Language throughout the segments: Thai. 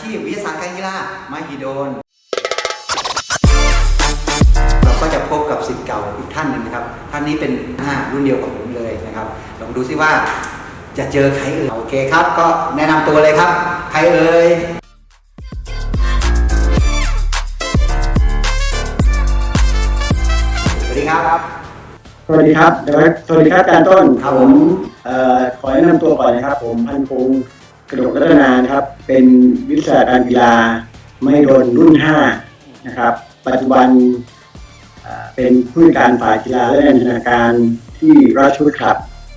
ชีพวิทยาศาสตร์การกีฬามหิดลเราก็จะพบกับสิทธิ์เก่าอีกท่านหนึ่งนะครับ ท่านนี้เป็นหน้ารุ่นเดียวกับผมเลยนะครับลองดูซิว่าจะเจอใครเอ่ยโอเคครับ ก็แนะนำตัวเลยครับ ใครเอ่ยสวัสดีครับ สวัสดีครับสวัสดีครับอาจารย์ต้นครับผม เอ่อขอแนะนำตัวก่อนนะครับ ผมพันพงศ์ กระดกรัตนานะครับ เป็นวิทยาการกีฬาไม่โดนรุ่น 5 นะครับ ปัจจุบันเอ่อเป็นผู้จัดการฝ่ายกีฬาและนันทนาการที่ราชบุรีคลับ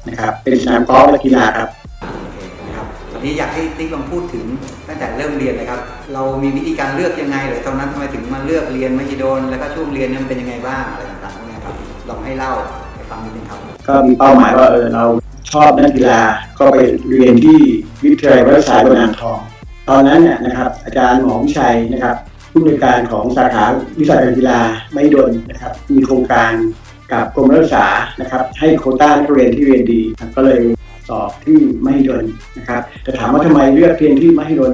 นะครับ เป็นสนามกอล์ฟและกีฬาครับโอเคนะครับวันนี้อยากให้ติ๊กลองพูดถึงตั้งแต่เริ่มเรียนเลยครับ เรามีวิธีการเลือกยังไงหรือตอนนั้นทำไมถึงมาเลือกเรียนมหิดลแล้วก็ช่วงเรียนเนี่ยมันเป็นยังไงบ้างอะไรต่างๆพวกเนี้ยครับลองให้เล่าให้ฟังนิดนึงครับ ก็มีเป้าหมายว่าเออเรา ชอบนักกีฬาก็ไปเรียนที่วิทยาลัยวัฒนศาสตร์บนอ่างทอง ตอนนั้นเนี่ยนะครับอาจารย์หมอวิชัยนะครับผู้อำนวยการของสาขาวิชาการกีฬาไม่ดนนะครับ มีโครงการกับกรมนักศึกษานะครับ ให้โคต้านักเรียนที่เรียนดีก็เลยสอบที่มหิดลนะครับแต่ถามว่าทำไมเลือกเรียนที่มหิดล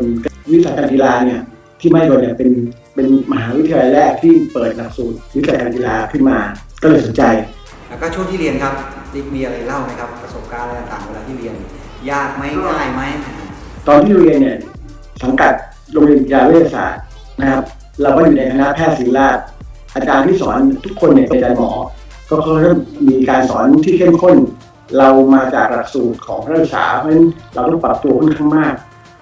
วิชาการกีฬาเนี่ยที่มหิดลเนี่ยเป็นเป็นมหาวิทยาลัยแรกที่เปิดหลักสูตรวิชาการกีฬาขึ้นมาก็เลยสนใจ แล้วก็ช่วงที่เรียนครับ ติ๊กมีอะไรเล่าไหมครับประสบการณ์อะไรต่างๆเวลาที่เรียน ยากไหมง่ายไหมตอนที่เรียนเนี่ยสังกัดโรงเรียนกีฬาวิทยาศาสตร์นะครับ เราก็อยู่ในคณะแพทย์ศิริราชอาจารย์ที่สอนทุกคนเนี่ยเป็นอาจารย์หมอ ก็เขาเริ่มมีการสอนที่เข้มข้น เรามาจากหลักสูตรของนักศึกษาเพราะฉะนั้นเราต้องปรับตัวค่อนข้างมาก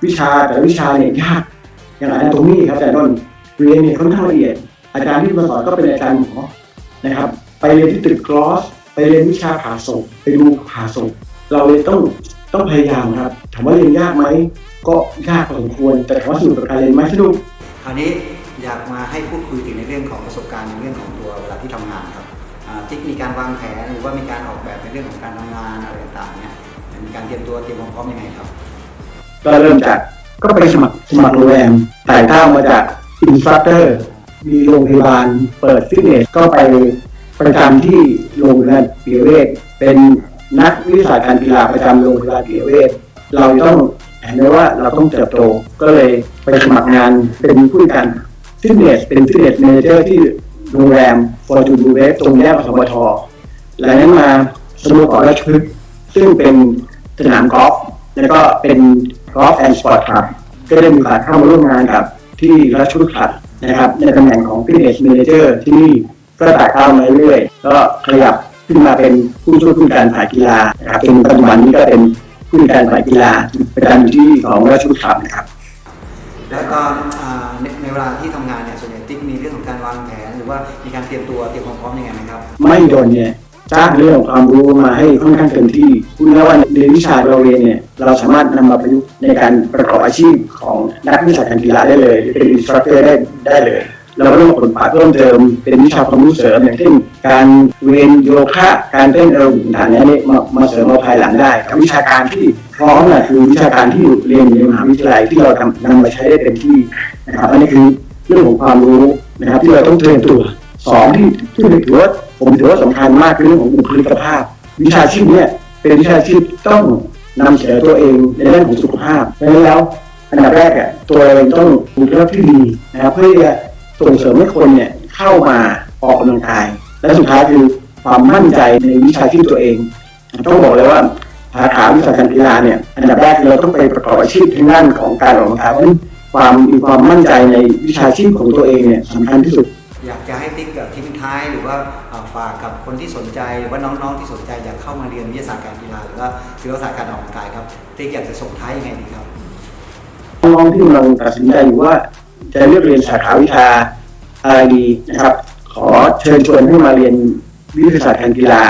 วิชาแต่วิชาเนี่ยยากอย่างอนาโตมีครับอาจารย์ต้นเรียนเนี่ยค่อนข้างละเอียด อาจารย์ที่มาสอนก็เป็นอาจารย์หมอนะครับ ไปเรียนที่ตึกกลอส ไปเรียนวิชาผ่าศพไปดูผ่าศพเราเลยต้องต้องพยายามครับถามว่าเรียนยากไหมก็ยากพอสมควร แต่ถามว่าสนุกกับการเรียนไหมสนุกคราวนี้อยากมาให้พูดคุยถึงในเรื่องของประสบการณ์ในเรื่องของตัวเวลาที่ทำงานครับอ่าติ๊กมีการวางแผนหรือว่ามีการออกแบบในเรื่องของการทำงานอะไรต่างๆเนี่ยมีการเตรียมตัวเตรียมความพร้อมยังไงครับ ก็เริ่มจากก็ไปสมัครสมัครโรงแรมถ่ายท่ามาจากอินสตรัคเตอร์มีโรงพยาบาลเปิดฟิตเนสก็ไป ประจำที่โรงพยาบาลปิยเวชเป็นนักวิชาการกีฬาประจำโรงพยาบาลปิยเวชเราต้องเห็นได้ว่าเราต้องเติบโตก็เลยไปสมัครงานเป็นผู้การฟิตเนสเป็นฟิตเนสเมเนเจอร์ที่โรงแรมฟอร์จูนบูเวสตรงแยกสมทหลังนั้นมาสโมสรราชพฤกษ์ซึ่งเป็นสนามกอล์ฟแล้วก็เป็นกอล์ฟแอนด์สปอร์ตครับก็ได้มีโอกาสเข้ามาร่วมงานกับที่รัชชุดคลับนะครับในตำแหน่งของฟิตเนส a มเจอร์ที่นี่ ก็ไต่เต้ามาเรื่อยๆก็ขยับขึ้นมาเป็นผู้ช่วยผู้การฝ่ายกีฬานะครับเป็นปัจจุบันนี้ก็เป็นผู้การฝ่ายกีฬาประจำอยู่ที่ของราชชุดคลับนะครับ แล้วตอนอ่าในในเวลาที่ทำงานเนี่ยส่วนใหญ่ติ๊กมีเรื่องของการวางแผน หรือว่ามีการเตรียมตัวเตรียมความพร้อมยังไงไหมครับ ไม่โดนเนี่ยจ้างเรื่องของความรู้มาให้ค่อนข้างเต็มที่พูดง่ายๆว่าในวิชาเราเรียนเนี่ยเราสามารถนำมาประยุกต์ในการประกอบอาชีพของนักวิชาการกีฬาได้เลยหรือเป็นอินสตรัคเตอร์ได้ได้เลย เราก็ต้องผลปาเพิ่มเติมเป็นวิชาความรู้เสริมอย่างเช่นการเรียนโยคะการเต้นแอโรบิกต่างๆเนี่ยนี่มามาเสริมมาภายหลังได้แต่วิชาการที่พร้อมน่ะคือวิชาการที่เรียนอยู่ในมหาวิทยาลัยที่เราทำนำมาใช้ได้เต็มที่นะครับอันนี้คือเรื่องของความรู้นะครับที่เราต้องเตรียมตัวสองที่ที่ถือว่าผมถือว่าสำคัญมากคือเรื่องของบุคลิกภาพ วิชาชีพเนี่ยเป็นวิชาชีพต้องนำเสนอตัวเองในเรื่องของสุขภาพเพราะฉะนั้นแล้วอันดับแรกอะตัวเราเองต้องมีคุณภาพที่ดีนะครับเพื่อ ส่งเสริมให้คนเนี่ยเข้ามาออกกำลังกาย และสุดท้ายคือความมั่นใจในวิชาชีพตัวเอง ต้องบอกเลยว่าสาขาวิชาการกีฬาเนี่ยอันดับแรกเราต้องไปประกอบอาชีพทางด้านของการออกกำลังกายเพราะฉะนั้นความมีความมั่นใจในวิชาชีพของตัวเองเนี่ยสำคัญที่สุด อยากจะให้ติ๊กกับทิ้งท้ายหรือว่าอ่าฝากกับคนที่สนใจหรือว่าน้องๆที่สนใจอยากเข้ามาเรียนวิทยาศาสตร์การกีฬาหรือว่าศิลปศาสตร์การออกกำลังกายครับติ๊กอยากจะส่งท้ายยังไงดีครับน้องๆที่กำลังตัดสินใจอยู่ว่า จะเลือกเรียนสาขาวิชาอะไรดีนะครับ ขอเชิญชวนให้มาเรียนวิทยาศาสตร์การกีฬา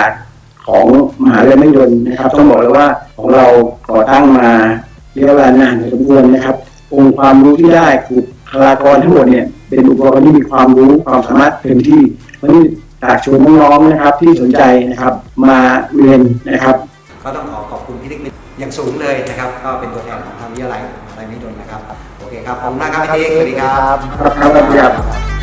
ของมหาวิทยาลัยมหิดลนะครับ ต้องบอกเลยว่าของเราก่อตั้งมาเรียกว่านานพอสมควรนะครับ องค์ความรู้ที่ได้คือบุคลากรทั้งหมดเนี่ยเป็นบุคลากรที่มีความรู้ความสามารถเต็มที่เพราะฉะนี้อยากชวนน้องๆนะครับที่สนใจนะครับมาเรียนนะครับ อย่างสูงเลยนะครับ ก็เป็นตัวแทนของทางวิทยาลัยมหาวิทยาลัยมหิดลนะครับ โอเคครับ ขอบคุณมากครับพี่ติ๊กสวัสดีครับ ครับครับ